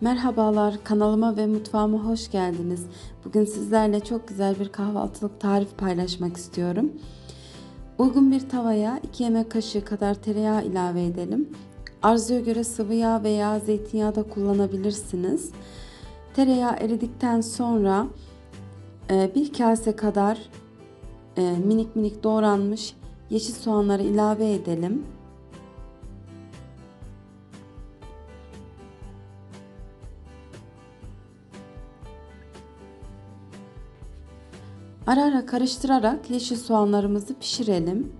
Merhabalar, kanalıma ve mutfağıma hoş geldiniz. Bugün sizlerle çok güzel bir kahvaltılık tarif paylaşmak istiyorum. Uygun bir tavaya 2 yemek kaşığı kadar tereyağı ilave edelim. Arzuya göre sıvı yağ veya zeytinyağı da kullanabilirsiniz. Tereyağı eridikten sonra e, bir kase kadar e, minik minik doğranmış yeşil soğanları ilave edelim. Ara ara karıştırarak yeşil soğanlarımızı pişirelim.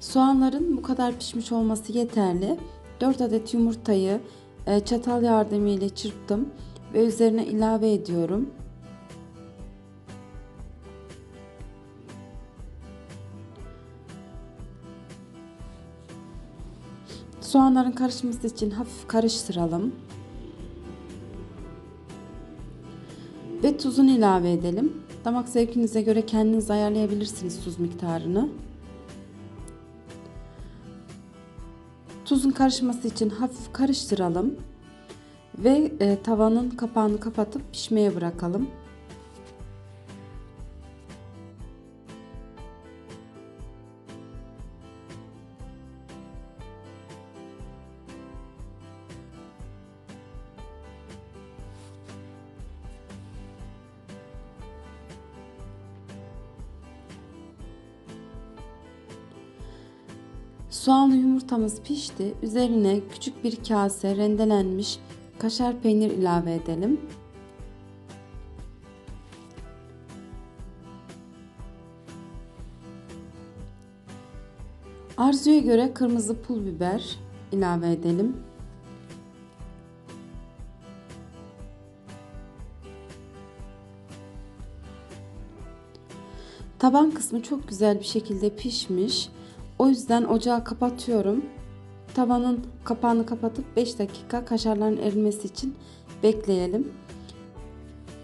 Soğanların bu kadar pişmiş olması yeterli. 4 adet yumurtayı e, çatal yardımıyla çırptım ve üzerine ilave ediyorum. Soğanların karışması için hafif karıştıralım. Ve tuzunu ilave edelim. Damak zevkinize göre kendiniz ayarlayabilirsiniz tuz miktarını. Tuzun karışması için hafif karıştıralım ve e, tavanın kapağını kapatıp pişmeye bırakalım. Soğanlı yumurtamız pişti. Üzerine küçük bir kase rendelenmiş kaşar peynir ilave edelim. Arzuya göre kırmızı pul biber ilave edelim. Taban kısmı çok güzel bir şekilde pişmiş. O yüzden ocağı kapatıyorum. Tavanın kapağını kapatıp 5 dakika kaşarların erimesi için bekleyelim.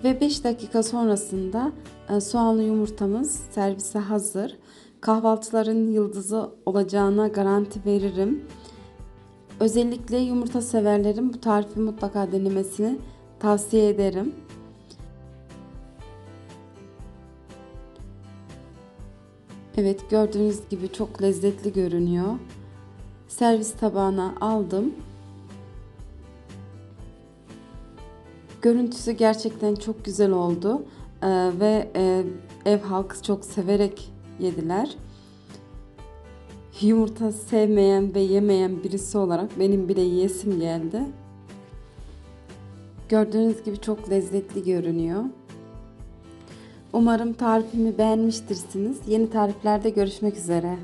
Ve 5 dakika sonrasında e, soğanlı yumurtamız servise hazır. Kahvaltıların yıldızı olacağına garanti veririm. Özellikle yumurta severlerin bu tarifi mutlaka denemesini tavsiye ederim. Evet gördüğünüz gibi çok lezzetli görünüyor. Servis tabağına aldım. Görüntüsü gerçekten çok güzel oldu ee, ve e, ev halkı çok severek yediler. Yumurta sevmeyen ve yemeyen birisi olarak benim bile yiyesim geldi. Gördüğünüz gibi çok lezzetli görünüyor. Umarım tarifimi beğenmiştirsiniz. Yeni tariflerde görüşmek üzere.